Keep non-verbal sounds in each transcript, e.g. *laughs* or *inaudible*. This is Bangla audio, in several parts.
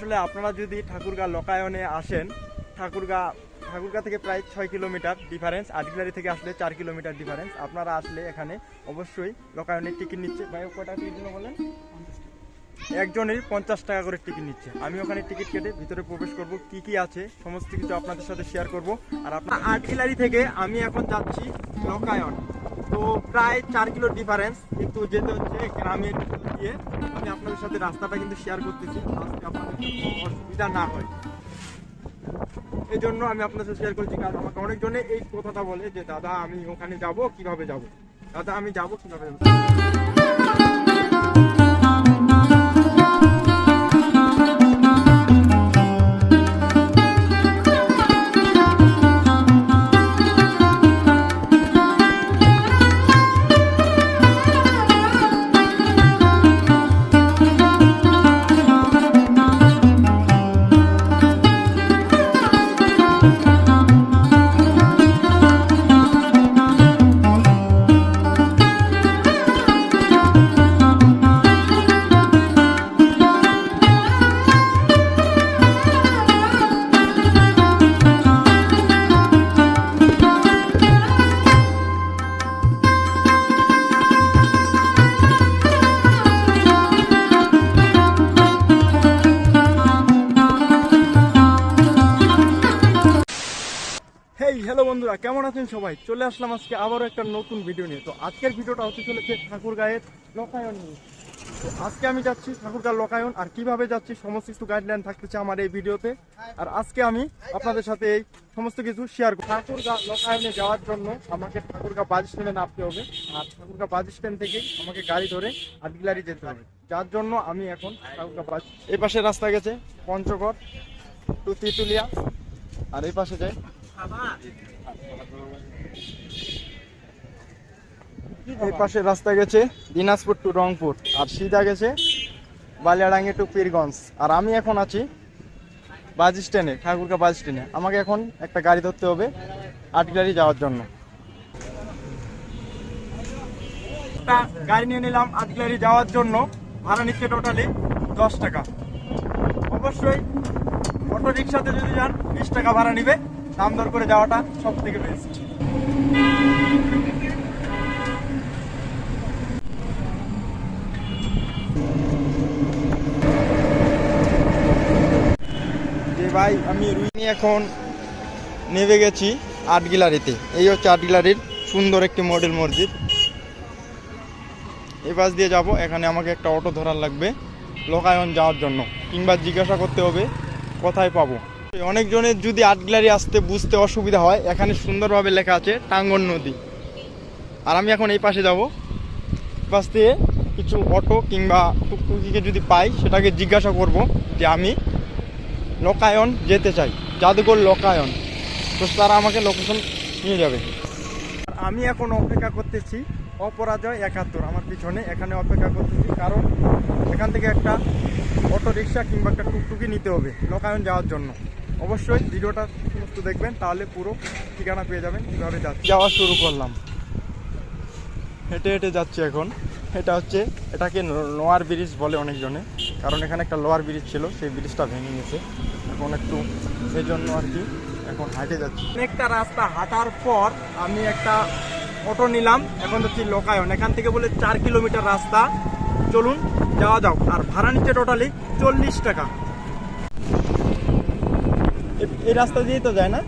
আসলে আপনারা যদি ঠাকুরগা লোকায়নে আসেন, ঠাকুরগা ঠাকুরগা থেকে প্রায় ছয় কিলোমিটার ডিফারেন্স আটগিলারি থেকে আসলে চার কিলোমিটার ডিফারেন্স আপনারা আসলে এখানে অবশ্যই লোকায়নের টিকিট নিচ্ছে। ভাই কটা টিকিট বলেন? একজনের পঞ্চাশ টাকা করে টিকিট নিচ্ছে। আমি ওখানে টিকিট কেটে ভিতরে প্রবেশ করব। কি কি আছে, সমস্ত কিছু আপনাদের সাথে শেয়ার করব। আর আপনার আটগিলারি থেকে আমি এখন যাচ্ছি লোকায়ন। তো প্রায় চার কিলো ডিফারেন্স কিন্তু যেতে হচ্ছে গ্রামের দিয়ে। আমি আপনাদের সাথে রাস্তাটা কিন্তু শেয়ার করতেছি, আজকে আপনাদের অসুবিধা না হয়। এই জন্য আমি আপনার সাথে শেয়ার করছি, কারণ আমাকে অনেকজনে এই কথাটা বলে যে, দাদা, আমি ওখানে যাব, কীভাবে যাব? দাদা, আমি যাব, কীভাবে যাব? সবাই, চলে আসলাম আজকে আবারও একটা নতুন ভিডিও নিয়ে। তো আজকের ভিডিওটা হতে চলেছে ঠাকুরগাঁয়ের লোকায়ন নিয়ে। তো আজকে আমি যাচ্ছি ঠাকুরগাঁ লোকায়ন, আর কীভাবে যাচ্ছি সমস্ত কিছু গাইডলাইন থাকতেছে আমার এই ভিডিওতে আর আজকে আমি আপনাদের সাথে এই সমস্ত কিছু শেয়ার করব। ঠাকুরগাঁ লোকায়নে যাওয়ার জন্য আমাকে ঠাকুরগাঁ বাস স্ট্যান্ডে নামতে হবে। আর ঠাকুরগাঁ বাস স্ট্যান্ড থেকে আমাকে গাড়ি ধরে আর আটগিলারি যেতে হবে। যার জন্য আমি এখন ঠাকুরগাঁ বাস এই পাশে রাস্তা গেছে পঞ্চগড় টু তিতুলিয়া আর এই পাশে যায় এই পাশে রাস্তা গেছে দিনাজপুর টু রংপুর, আর সিধা গেছে বালিয়াডাঙ্গি টু পীরগঞ্জ। আর আমি এখন আছি বাস স্ট্যান্ডে ঠাকুরকা বাস স্ট্যান্ডে। আমাকে এখন একটা গাড়ি ধরতে হবে আটগাড়ি যাওয়ার জন্য। গাড়ি নিয়ে নিলাম আটগাড়ি যাওয়ার জন্য, ভাড়া নিচ্ছে টোটালি দশ টাকা। অবশ্যই অটো রিক্সাতে যদি যান, বিশ টাকা ভাড়া নিবে। দাম দর করে যাওয়াটা সব থেকে বেস্ট ভাই, আমি রুইনি এখন নেমে গেছি আটগিলারিতে এই হচ্ছে আটগিলারির সুন্দর একটি মডেল মসজিদ। এই পাশ দিয়ে যাব, এখানে আমাকে একটা অটো ধরার লাগবে, লোকায়ন যাওয়ার জন্য। কিংবা জিজ্ঞাসা করতে হবে, কোথায় পাবো? অনেকজনের যদি আটগিলারি আসতে বুঝতে অসুবিধা হয়, এখানে সুন্দরভাবে লেখা আছে, টাঙ্গন নদী। আর আমি এখন এই পাশে যাব। পাশ দিয়ে কিছু অটো কিংবা টুকটুকিকে যদি পাই, সেটাকে জিজ্ঞাসা করব যে আমি লোকায়ন যেতে চাই, জাদুঘর লোকায়ন। তো তারা আমাকে লোকেশন নিয়ে যাবে। আমি এখন অপেক্ষা করতেছি অপরাজয় একাত্তর, আমার পিছনে। এখানে অপেক্ষা করতেছি কারণ এখান থেকে একটা অটো রিক্সা কিংবা একটা টুকটুকি নিতে হবে, লোকায়ন যাওয়ার জন্য। অবশ্যই ভিডিওটা সমস্ত দেখবেন, তাহলে পুরো ঠিকানা পেয়ে যাবেন, কীভাবে যাচ্ছি। যাওয়া শুরু করলাম। হেঁটে হেঁটে যাচ্ছি এখন। এটা হচ্ছে, এটাকে লোয়ার ব্রিজ বলে অনেকজনে। কারণ এখানে একটা লোয়ার ব্রিজ ছিল, সেই ব্রিজটা ভেঙে গেছে। এখন একটু সেই জন্য আর কি এখন হাঁটে যাচ্ছি। অনেকটা রাস্তা হাঁটার পর আমি একটা অটো নিলাম, এখন যাচ্ছি লোকায়ন। এখান থেকে বলে চার কিলোমিটার রাস্তা। চলুন, যাওয়া যাও আর ভাড়া নিচ্ছে টোটালি চল্লিশ টাকা। এই রাস্তা দিয়েই তো যায় না?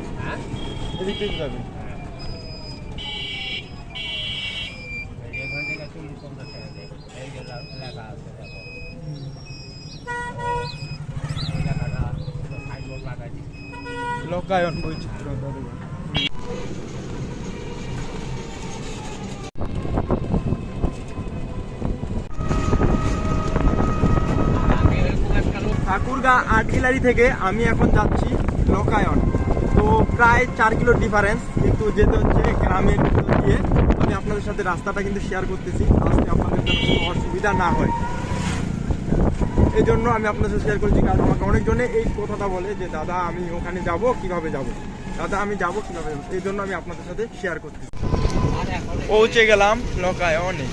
এদিক যাবে এখান থেকে চল্লিশ পঞ্চাশ টাকা দেয় এই যে লা- লেখা আছে দেখো এই লেখাটা সাইনবোর্ড লাগাই দিচ্ছি লোকায়ন বৈচিত্র্য ঠাকুরগা আটগিলারি থেকে আমি এখন যাচ্ছি। লোকায়ন। তো প্রায় চার কিলো ডিফারেন্স কিন্তু যেতে হচ্ছে গ্রামের ভিতর দিয়ে, আমি আপনাদের সাথে রাস্তাটা কিন্তু শেয়ার করতেছি। আজকে আপনাদের জন্য কোনো অসুবিধা না হয়। এই জন্য আমি আপনাদের সাথে শেয়ার করছি, কারণ আমাকে অনেকজনে এই কথাটা বলে যে, দাদা, আমি ওখানে যাব, কীভাবে যাব? দাদা, আমি যাব কীভাবে যাব? এই জন্য আমি আপনাদের সাথে শেয়ার করতেছি। পৌঁছে গেলাম লোকায়নে।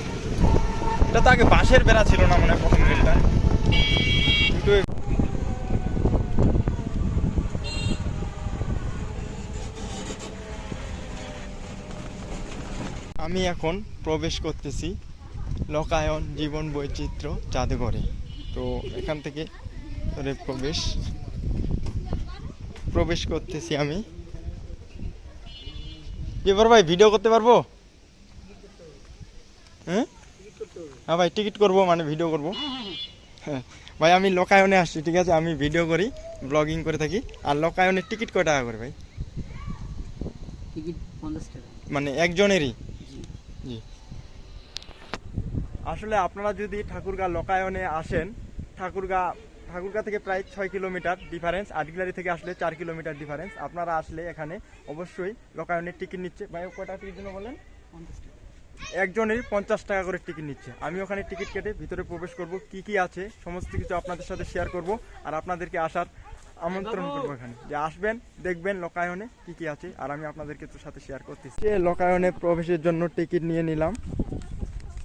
এটা তো আগে বাঁশের বেড়া ছিল না মনে হয় প্রথম রেলটা কিন্তু এ- আমি এখন প্রবেশ করতেছি লোকায়ন জীবন বৈচিত্র্য জাদুঘরে। তো এখান থেকে ধরে প্রবেশ প্রবেশ করতেছি আমি। এবার ভাই ভিডিও করতে পারব? হ্যাঁ? হ্যাঁ ভাই টিকিট করব মানে ভিডিও করব? হ্যাঁ। ভাই আমি লোকায়নে আসছি ঠিক আছে? আমি ভিডিও করি ব্লগিং করে থাকি। আর লোকায়নের টিকিট কয় টাকা করে ভাই? টিকিট মানে একজনেরই? আসলে আপনারা যদি ঠাকুরগা লোকায়নে আসেন, ঠাকুরগা ঠাকুরগা থেকে প্রায় ছয় কিলোমিটার ডিফারেন্স আটগিলারি থেকে আসলে চার কিলোমিটার ডিফারেন্স আপনারা আসলে এখানে অবশ্যই লোকায়নের টিকিট নিচ্ছে। ভাই, কয়টা টিকিট জন্য বলেন? একজনের পঞ্চাশ টাকা করে টিকিট নিচ্ছে। আমি ওখানে টিকিট কেটে ভিতরে প্রবেশ করব। কি কি আছে? সমস্ত কিছু আপনাদের সাথে শেয়ার করব। আর আপনাদেরকে আসার আমন্ত্রণ করব এখানে। যে আসবেন দেখবেন লোকায়নে কি কি আছে আর আমি আপনাদেরকে তো সাথে শেয়ার করতেছি। যে লোকায়নে প্রবেশের জন্য টিকিট নিয়ে নিলাম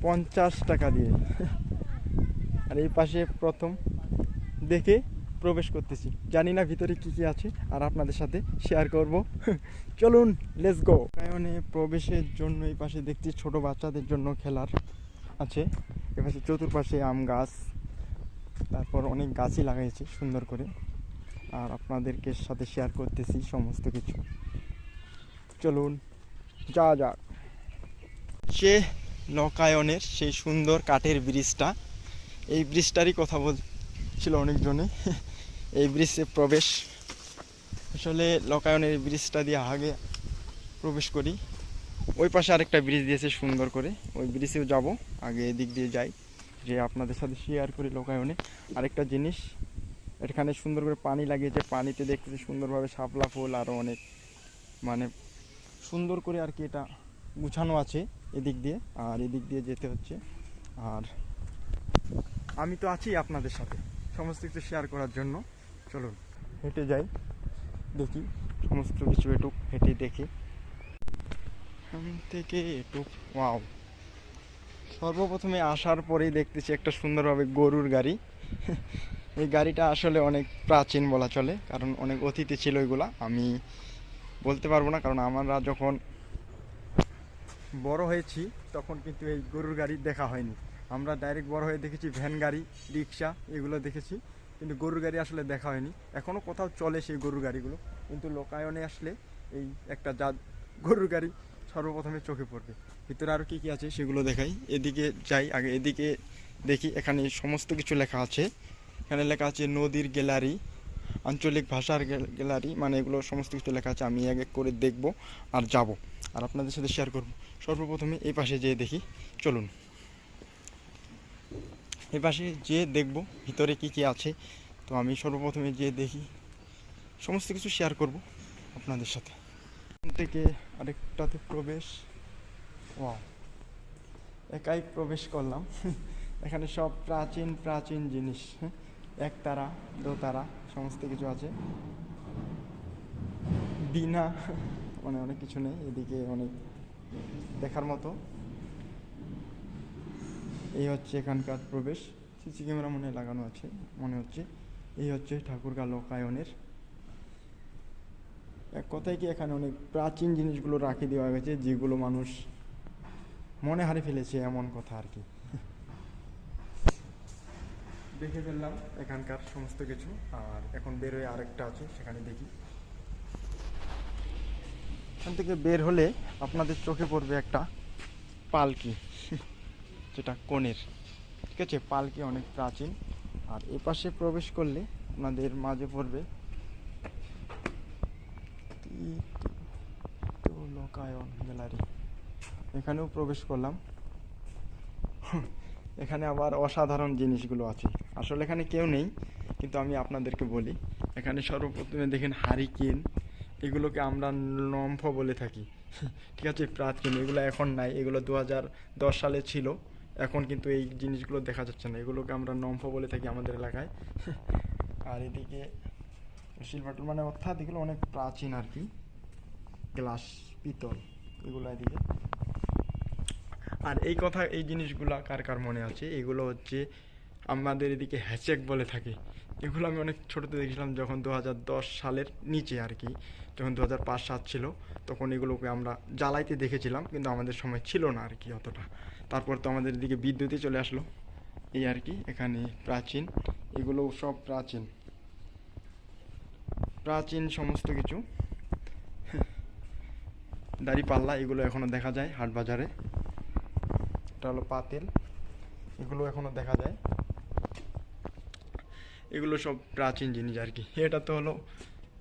পঞ্চাশ টাকা দিয়ে। *laughs* আর এই পাশে প্রথম দেখে প্রবেশ করতেছি। জানি না ভিতরে কি কি আছে আর আপনাদের সাথে শেয়ার করব। *laughs* চলুন লেটস গো কায়নে প্রবেশের জন্য এই পাশে দেখছি ছোট বাচ্চাদের জন্য খেলার আছে। এপাশে চতুর্পাশে আম গাছ তারপর অনেক গাছই লাগাইছে সুন্দর করে। আর আপনাদেরকে সাথে শেয়ার করতেছি সমস্ত কিছু। চলুন যা যাক। সে নৌকায়নের সেই সুন্দর কাঠের ব্রিজটা। এই ব্রিজটারই কথা বলছিল অনেকজনে। এই ব্রিজে প্রবেশ। আসলে লোকায়নের ব্রিজটা দিয়ে আগে প্রবেশ করি। ওই পাশে আরেকটা ব্রিজ দিয়েছে সুন্দর করে। ওই ব্রিজেও যাব। আগে এদিক দিয়ে যাই। যে আপনাদের সাথে শেয়ার করি লোকায়নে। আরেকটা জিনিস এখানে সুন্দর করে পানি লাগিয়েছে, পানিতে দেখতেছি সুন্দরভাবে শাপলা ফুল আরও অনেক মানে সুন্দর করে আর কি এটা গুছানো আছে এদিক দিয়ে, আর এদিক দিয়ে যেতে হচ্ছে। আর আমি তো আছি আপনাদের সাথে, সমস্ত কিছু শেয়ার করার জন্য। চলুন, হেঁটে যাই, দেখি সমস্ত কিছু একটু হেঁটে দেখি। থেকে একটু ওয়াও সর্বপ্রথমে আসার পরেই দেখতেছি একটা সুন্দরভাবে গরুর গাড়ি। এই গাড়িটা আসলে অনেক প্রাচীন বলা চলে, কারণ অনেক অতিথি ছিল এগুলা। আমি বলতে পারব না, কারণ আমরা যখন বড় হয়েছি, তখন কিন্তু এই গরুর গাড়ি দেখা হয়নি। আমরা ডাইরেক্ট বড় হয়ে দেখেছি ভ্যান গাড়ি, রিক্সা, এগুলো দেখেছি। কিন্তু গরুর গাড়ি আসলে দেখা হয়নি। এখনও কোথাও চলে সেই গরুর গাড়িগুলো। কিন্তু লোকায়নে আসলে এই একটা যা গরুর গাড়ি সর্বপ্রথমে চোখে পড়বে। ভিতরে আরও কী কী আছে সেগুলো দেখাই। এদিকে যাই, আগে এদিকে দেখি, এখানে সমস্ত কিছু লেখা আছে। এখানে লেখা আছে নদীর গ্যালারি, আঞ্চলিক ভাষার গ্যালারি মানে এগুলো সমস্ত কিছু লেখা আছে, আমি এক এক করে দেখব আর যাব। আর আপনাদের সাথে শেয়ার করব। সর্বপ্রথমে এই পাশে যেয়ে দেখি, চলুন। এই পাশে যেয়ে দেখব ভিতরে কি কি আছে। তো আমি সর্বপ্রথমে যেয়ে দেখি, সমস্ত কিছু শেয়ার করব আপনাদের সাথে। থেকে আরেকটাতে প্রবেশ, ওয়াও, একাই প্রবেশ করলাম। *laughs* এখানে সব প্রাচীন প্রাচীন জিনিস। একতারা, দোতারা, সমস্ত কিছু আছে। বিনা মানে অনেক কিছু নেই, এদিকে অনেক দেখার মতো। এই হচ্ছে এখানকার প্রবেশ। সিসি ক্যামেরা মনে লাগানো আছে, মনে হচ্ছে। এই হচ্ছে ঠাকুরগা লোকায়নের। এক কথায় কি এখানে অনেক প্রাচীন জিনিসগুলো রাখি দেওয়া গেছে যেগুলো মানুষ মনে হারে ফেলেছে, এমন কথা আর কি। দেখে ফেললাম এখানকার সমস্ত কিছু, আর এখন বেরোয় আরেকটা আছে, সেখানে দেখি। এখান থেকে বের হলে আপনাদের চোখে পড়বে একটা পালকি, যেটা কনের ঠিক আছে? পালকি অনেক প্রাচীন, আর এ পাশে প্রবেশ করলে আপনাদের মাঝে পড়বে লোকায়ন গ্যালারি। এখানেও প্রবেশ করলাম। এখানে আবার অসাধারণ জিনিসগুলো আছে। আসলে এখানে কেউ নেই, কিন্তু আমি আপনাদেরকে বলি। এখানে সর্বপ্রথমে দেখেন হারিকেন, এগুলোকে আমরা লম্ফ বলে থাকি। *laughs* ঠিক আছে, প্রাচীন, এগুলো এখন নাই, এগুলো দু হাজার দশ সালে ছিল। এখন কিন্তু এই জিনিসগুলো দেখা যাচ্ছে না, এগুলোকে আমরা নম্ফ বলে থাকি আমাদের এলাকায়। *laughs* আর এদিকে সিলভার মানে অর্থাৎ এগুলো অনেক প্রাচীন আর কি। গ্লাস পিতল, এগুলো এদিকে। আর এই কথা, এই জিনিসগুলো কার কার মনে আছে? এগুলো হচ্ছে আমাদের এদিকে হ্যাচেক বলে থাকে। এগুলো আমি অনেক ছোটোতে দেখেছিলাম যখন দু হাজার দশ সালের নিচে আর কি, যখন দু হাজার সাত ছিল, তখন এগুলোকে আমরা জ্বালাইতে দেখেছিলাম, কিন্তু আমাদের সময় ছিল না আর কি অতটা। তারপর তো আমাদের দিকে বিদ্যুৎই চলে আসলো। এই আর কি, এখানে প্রাচীন, এগুলো সব প্রাচীন। প্রাচীন সমস্ত কিছু। দাড়ি পাল্লা, এগুলো এখনও দেখা যায় হাট বাজারে। এটা হলো পাতিল, এগুলো এখনও দেখা যায়। এগুলো সব প্রাচীন জিনিস আর কি। এটা তো হলো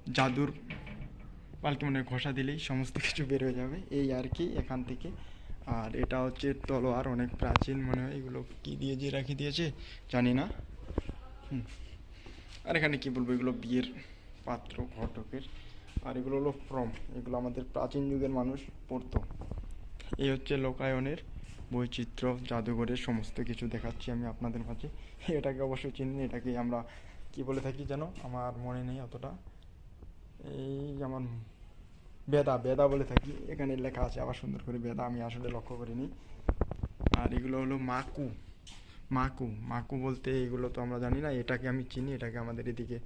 জাদুর পালকি মানে ঘষা দিলেই সমস্ত কিছু বের হয়ে যাবে। এই আর কি এখান থেকে। আর এটা হচ্ছে তলোয়ার, অনেক প্রাচীন মনে হয়। এগুলো কি দিয়ে যে রাখি দিয়েছে, জানি না। হুম। আর এখানে কি বলব, এগুলো বিয়ের পাত্র, ঘটকের। আর এগুলো হলো ফ্রম এগুলো আমাদের প্রাচীন যুগের মানুষ পড়তো এই হচ্ছে লোকায়নের বৈচিত্র্য, জাদুঘরের সমস্ত কিছু দেখাচ্ছি আমি আপনাদের মাঝে। এটাকে অবশ্যই চিনি, এটাকে আমরা কি বলে থাকি যেন? আমার মনে নেই অতটা। এই যেমন বেদা বেদা বলে থাকি। এখানে লেখা আছে আবার সুন্দর করে বেদা, আমি আসলে লক্ষ্য করিনি। আর এগুলো হলো মাকু। মাকু মাকু বলতে এগুলো তো আমরা জানি না। এটাকে আমি চিনি, এটাকে আমাদের এদিকে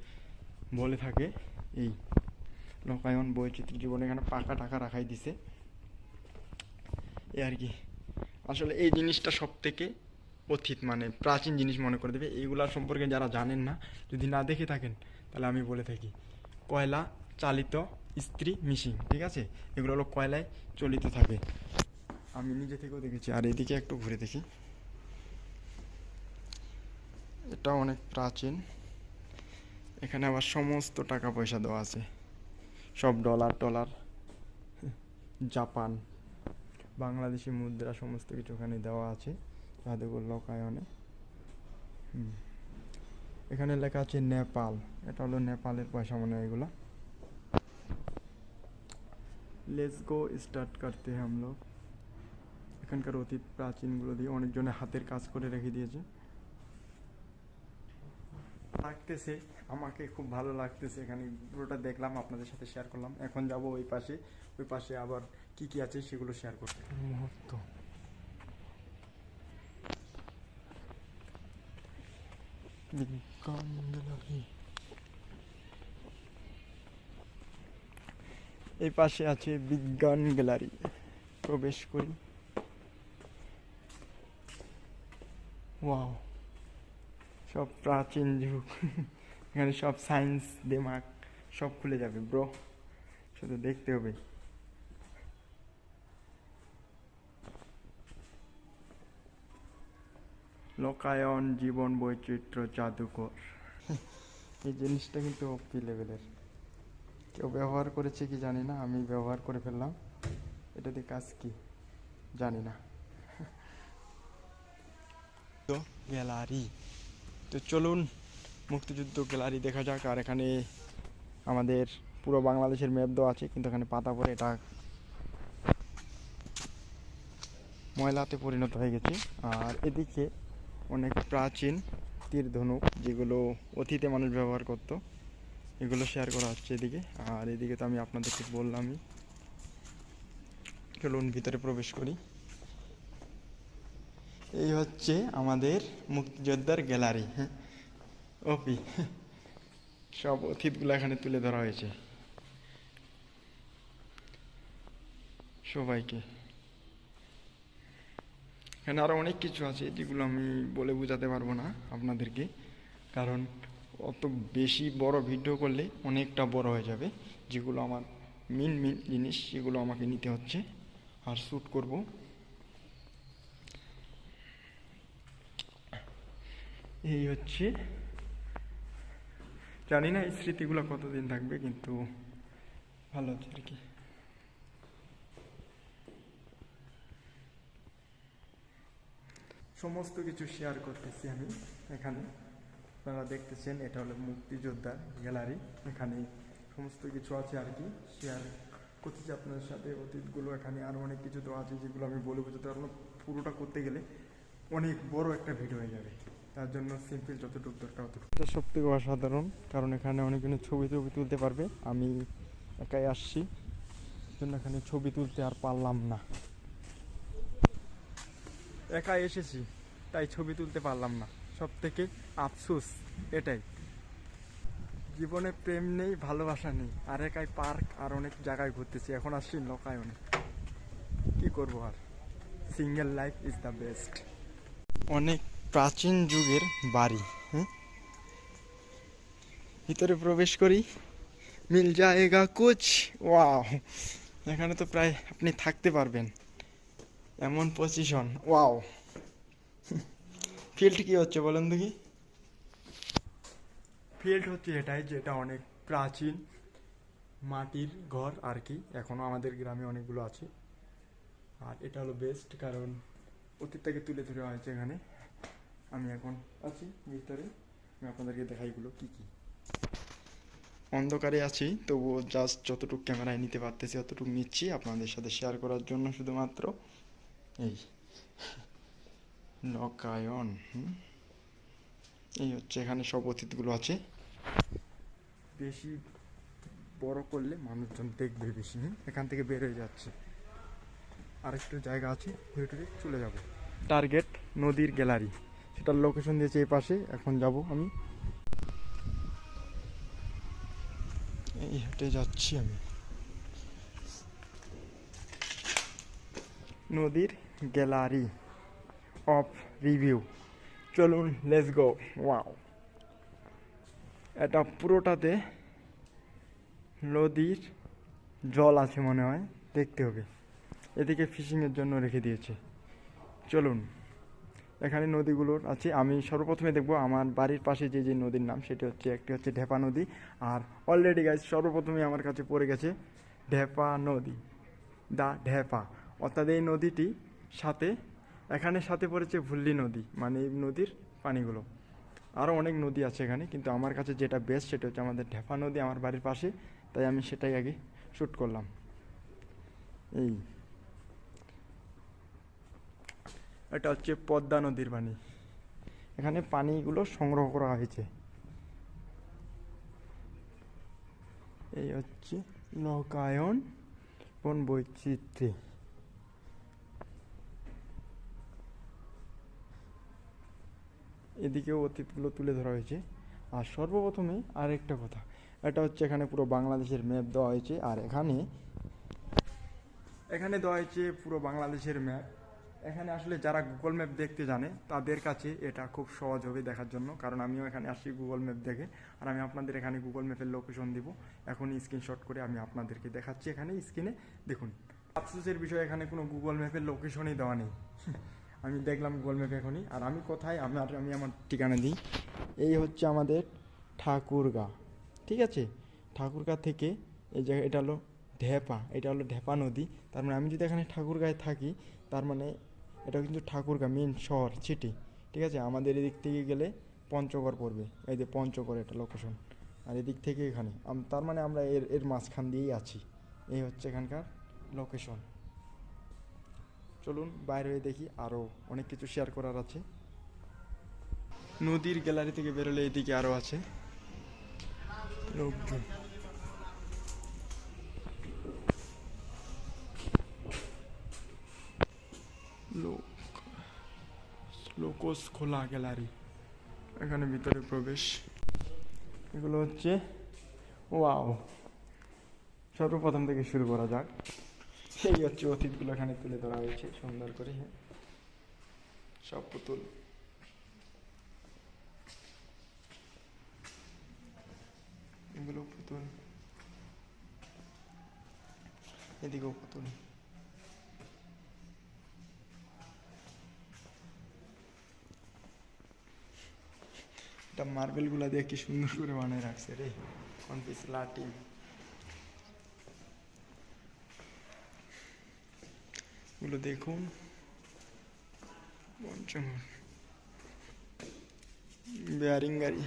বলে থাকে। এই লোকায়ন বৈচিত্র্য জীবনে এখানে পাকা টাকা রাখাই দিছে। এ আর কি। আসলে এই জিনিসটা সব থেকে অতীত মানে প্রাচীন জিনিস মনে করে দেবে। এইগুলা সম্পর্কে যারা জানেন না, যদি না দেখে থাকেন, তাহলে আমি বলে থাকি। কয়লা চালিত স্ত্রী মিশিং ঠিক আছে? এগুলো হলো কয়লায় চলিত থাকে। আমি নিজে থেকেও দেখেছি। আর এদিকে একটু ঘুরে দেখি। এটা অনেক প্রাচীন। এখানে আবার সমস্ত টাকা পয়সা দেওয়া আছে। সব ডলার টলার। জাপান। বাংলাদেশি মুদ্রা সমস্ত কিছু ওখানে দেওয়া আছে, জাদুঘর, লোকায়নে। এখানে লেখা আছে নেপাল, এটা হলো নেপালের পয়সা মনে হয় এগুলো। লেটস গো স্টার্ট করতে হ্যাঁ লোক এখানকার অতীত প্রাচীনগুলো দিয়ে অনেকজনে হাতের কাজ করে রেখে দিয়েছে। লাগতেছে, আমাকে খুব ভালো লাগতেছে এখানে। পুরোটা দেখলাম, আপনাদের সাথে শেয়ার করলাম। এখন যাব ওই পাশে ওই পাশে আবার কি কি আছে সেগুলো শেয়ার করতে। মুহূর্ত। বিজ্ঞান এই পাশে আছে বিজ্ঞান গ্যালারি। প্রবেশ করি। ওয়াও। সব প্রাচীন যুগ। এখানে সব সায়েন্স দিমাগ সব খুলে যাবে, ব্রো। শুধু দেখতে হবে। লোকায়ন জীবন বৈচিত্র্য জাদুকর। এই জিনিসটা কিন্তু অপি লেভেলের কেউ ব্যবহার করেছে কি জানি না আমি ব্যবহার করে ফেললাম। এটা দিয়ে কাজ কি? জানি না। তো গ্যালারি। তো চলুন মুক্তিযুদ্ধ গ্যালারি দেখা যাক আর এখানে আমাদের পুরো বাংলাদেশের ম্যাপ দেওয়া আছে কিন্তু এখানে পাতা পরে এটা ময়লাতে পরিণত হয়ে গেছে। আর এদিকে অনেক প্রাচীন তীর ধনুক যেগুলো অতীতে মানুষ ব্যবহার করতো, এগুলো শেয়ার করা হচ্ছে এদিকে। আর এদিকে তো আমি আপনাদেরকে বললামই চলুন ভিতরে প্রবেশ করি। এই হচ্ছে আমাদের মুক্তিযোদ্ধার গ্যালারি হ্যাঁ? ওপি সব অতীতগুলো এখানে তুলে ধরা হয়েছে। সবাইকে। এখানে আরও অনেক কিছু আছে যেগুলো আমি বলে বোঝাতে পারব না আপনাদেরকে। কারণ অত বেশি বড় ভিডিও করলে অনেকটা বড় হয়ে যাবে, যেগুলো আমার মেন মেন জিনিস, সেগুলো আমাকে নিতে হচ্ছে। আর শ্যুট করব। এই হচ্ছে, জানি না এই স্মৃতিগুলো কতদিন থাকবে, কিন্তু ভালো হচ্ছে আর কি। সমস্ত কিছু শেয়ার করতেছি আমি এখানে। আপনারা দেখতেছেন, এটা হলো মুক্তিযোদ্ধার গ্যালারি। এখানে সমস্ত কিছু আছে আর কি। শেয়ার করতেছি আপনার সাথে, অতীতগুলো এখানে আরও অনেক কিছু তো আছে যেগুলো আমি বলে বোঝাতে পারব। পুরোটা করতে গেলে অনেক বড় একটা ভিডিও হয়ে যাবে। তার জন্য সিম্পল যতটুকু দরকার অতটুকু। এটা সব থেকে অসাধারণ, কারণ এখানে অনেকজনের ছবি টবি তুলতে পারবে। আমি একাই আসছি জন্য এখানে ছবি তুলতে আর পারলাম না। একাই এসেছি, তাই ছবি তুলতে পারলাম না। সব থেকে আফসোস এটাই। জীবনে প্রেম নেই, ভালোবাসা নেই, আর একাই পার্ক আর অনেক জায়গায় ঘুরতেছি, এখন আসছি লোকায়নে কি করব আর? Single life is the best অনেক প্রাচীন যুগের বাড়ি হ্যাঁ ভিতরে প্রবেশ করি। মিল জায়গা কুচ, ওয়াও। এখানে তো প্রায় আপনি থাকতে পারবেন। এমন পজিশন ওয়াও ফিল্ড কি হচ্ছে বলেন দেখি। ফিল্ড হচ্ছে এটাই যেটা অনেক প্রাচীন মাটির ঘর আর কি। এখনও আমাদের গ্রামে অনেকগুলো আছে। আর এটা হলো বেস্ট কারণ অতীতটাকে তুলে ধরে হয়েছে এখানে। আমি এখন আছি ভিতরে। আমি আপনাদেরকে দেখাই এগুলো কী কী। অন্ধকারে আছি তবুও জাস্ট যতটুকু ক্যামেরায় নিতে পারতেছি অতটুকু নিচ্ছি। আপনাদের সাথে শেয়ার করার জন্য শুধুমাত্র। এই নকায়ন হুম। এই হচ্ছে এখানে সব অতীতগুলো আছে। বেশি বড় করলে মানুষজন দেখবে বেশি। এখান থেকে বের হয়ে যাচ্ছে। আরেকটু জায়গা আছে ঘুরে টুরে চলে যাব। টার্গেট, নদীর গ্যালারি। সেটার লোকেশন দিয়েছে এই পাশে, এখন যাব আমি। এই হেঁটে যাচ্ছি আমি। নদীর গ্যালারি অফ রিভিউ চলুন লেটস গো ওয়াও এটা পুরোটাতে নদীর জল আছে মনে হয়, দেখতে হবে। এদিকে ফিশিংয়ের জন্য রেখে দিয়েছে। চলুন, এখানে নদীগুলোর আছে। আমি সর্বপ্রথমে দেখব আমার বাড়ির পাশে যে যে নদীর নাম, সেটি হচ্ছে, একটি হচ্ছে ঢেপা নদী। আর অলরেডি গাইজ সর্বপ্রথমে আমার কাছে পড়ে গেছে ঢেপা নদী দা ঢেপা। অর্থাৎ এই নদীটি সাথে, এখানে সাথে পড়েছে ভুল্লি নদী মানে এই নদীর পানিগুলো। আরও অনেক নদী আছে এখানে, কিন্তু আমার কাছে যেটা বেস্ট সেটা হচ্ছে আমাদের ঢেপা নদী, আমার বাড়ির পাশে, তাই আমি সেটাই আগে শ্যুট করলাম। এই। এটা হচ্ছে পদ্মা নদীর পানি। এখানে পানিগুলো সংগ্রহ করা হয়েছে। এই হচ্ছে নৌকায়ন বৈচিত্র্য। এদিকেও অতীতগুলো তুলে ধরা হয়েছে। আর সর্বপ্রথমে আরেকটা কথা, এটা হচ্ছে এখানে পুরো বাংলাদেশের ম্যাপ দেওয়া হয়েছে, আর এখানে এখানে দেওয়া হয়েছে পুরো বাংলাদেশের ম্যাপ। এখানে আসলে যারা গুগল ম্যাপ দেখতে জানে, তাদের কাছে এটা খুব সহজ হবে দেখার জন্য, কারণ আমিও এখানে আসছি গুগল ম্যাপ দেখে, আর আমি আপনাদের এখানে গুগল ম্যাপের লোকেশন দিব। এখন স্ক্রিনশট করে আমি আপনাদেরকে দেখাচ্ছি এখানে স্ক্রিনে দেখুন, আফসোসের বিষয়, এখানে কোনো গুগল ম্যাপের লোকেশনই দেওয়া নেই। আমি দেখলাম গুগল এখনই। আর আমি কোথায়? আমি আর আমি আমার ঠিকানা দিই। এই হচ্ছে আমাদের ঠাকুরগা। ঠিক আছে? ঠাকুরগা থেকে এই জায়গা এটা হলো ঢেপা। এটা হলো ঢেপা নদী। তার মানে আমি যদি এখানে ঠাকুরগাঁয় থাকি, তার মানে এটা কিন্তু ঠাকুরগা মেন শহর সিটি ঠিক আছে? আমাদের এদিক থেকে গেলে পঞ্চগড় পড়বে। এই যে পঞ্চগড় এটা লোকেশন আর এদিক থেকে এখানে। তার মানে আমরা এর এর মাঝখান দিয়েই আছি। এই হচ্ছে এখানকার লোকেশন চলুন বাইরে হয়ে দেখি আরও অনেক কিছু শেয়ার করার আছে। নদীর গ্যালারি থেকে বেরোলে এদিকে আরও আছে। লোকজন। লোক। লোকস খোলা গ্যালারি এখানে ভিতরে প্রবেশ। এগুলো হচ্ছে ওয়াও সর্বপ্রথম থেকে শুরু করা যাক। এই হচ্ছে অতীতগুলো এখানে তুলে ধরা হয়েছে, সুন্দর করে হ্যাঁ। সব পুতুল। এগুলো পুতুল। এদিকেও পুতুল। এটা মার্বেলগুলো দিয়ে কি সুন্দর করে বানিয়ে রাখছে রে। কোন পিস গুলো দেখুন। পঞ্চগড় বেয়ারিং গাড়ি।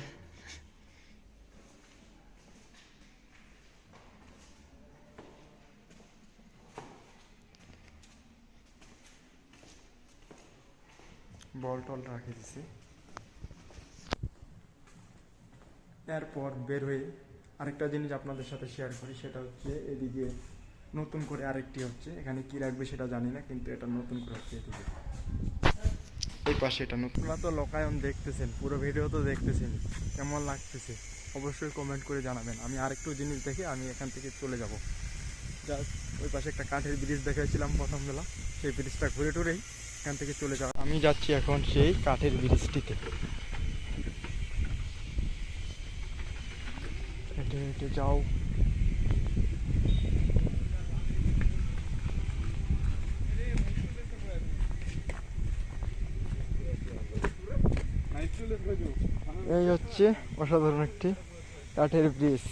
বল টল রাখে দিছে। এরপর বের হয়ে আরেকটা জিনিস আপনাদের সাথে শেয়ার করি, সেটা হচ্ছে এদিকে নতুন করে আরেকটি হচ্ছে। এখানে কি রাখবে সেটা জানি না, কিন্তু এটা নতুন করে হচ্ছে এই পাশে এটা নতুন। তো লোকায়ন দেখতেছেন, পুরো ভিডিও তো দেখতেছেন, কেমন লাগতেছে? অবশ্যই কমেন্ট করে জানাবেন। আমি আরেকটু জিনিস দেখে, আমি এখান থেকে চলে যাব। জাস্ট ওই পাশে একটা কাঠের ব্রিজ দেখাইছিলাম প্রথম বেলা। সেই ব্রিজটা ঘুরে টুরেই এখান থেকে চলে যাওয়া। আমি যাচ্ছি এখন সেই কাঠের ব্রিজটিতে হেঁটে হেঁটে যাও এই হচ্ছে অসাধারণ একটি কাঠের ব্রিজ।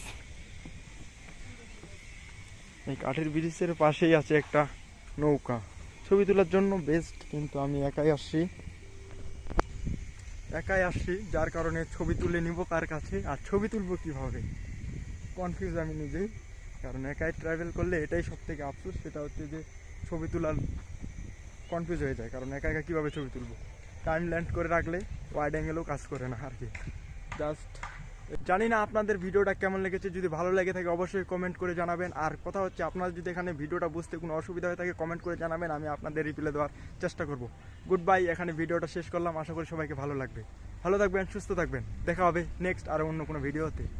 এই কাঠের ব্রিজের পাশেই আছে একটা নৌকা। ছবি তোলার জন্য বেস্ট কিন্তু আমি একাই আসছি। একাই আসছি, যার কারণে ছবি তুলে নিব কার কাছে, আর ছবি তুলবো কীভাবে? কনফিউজ আমি নিজেই। কারণ একাই ট্রাভেল করলে এটাই সব থেকে আফসোস, সেটা হচ্ছে যে ছবি তোলার কনফিউজ হয়ে যায়। কারণ একা একা কীভাবে ছবি তুলবো? টাইম ল্যান্ড করে রাখলে ওয়াইড অ্যাঙ্গেলও কাজ করে না আর কি। জাস্ট জানি না আপনাদের ভিডিওটা কেমন লেগেছে, যদি ভালো লেগে থাকে অবশ্যই কমেন্ট করে জানাবেন। আর কথা হচ্ছে, আপনারা যদি এখানে ভিডিওটা বুঝতে কোনো অসুবিধা হয়ে থাকে কমেন্ট করে জানাবেন, আমি আপনাদের রিপ্লাই দেওয়ার চেষ্টা করব। গুড বাই এখানে ভিডিওটা শেষ করলাম, আশা করি সবাইকে ভালো লাগবে। ভালো থাকবেন, সুস্থ থাকবেন। দেখা হবে নেক্সট আর অন্য কোনো ভিডিওতে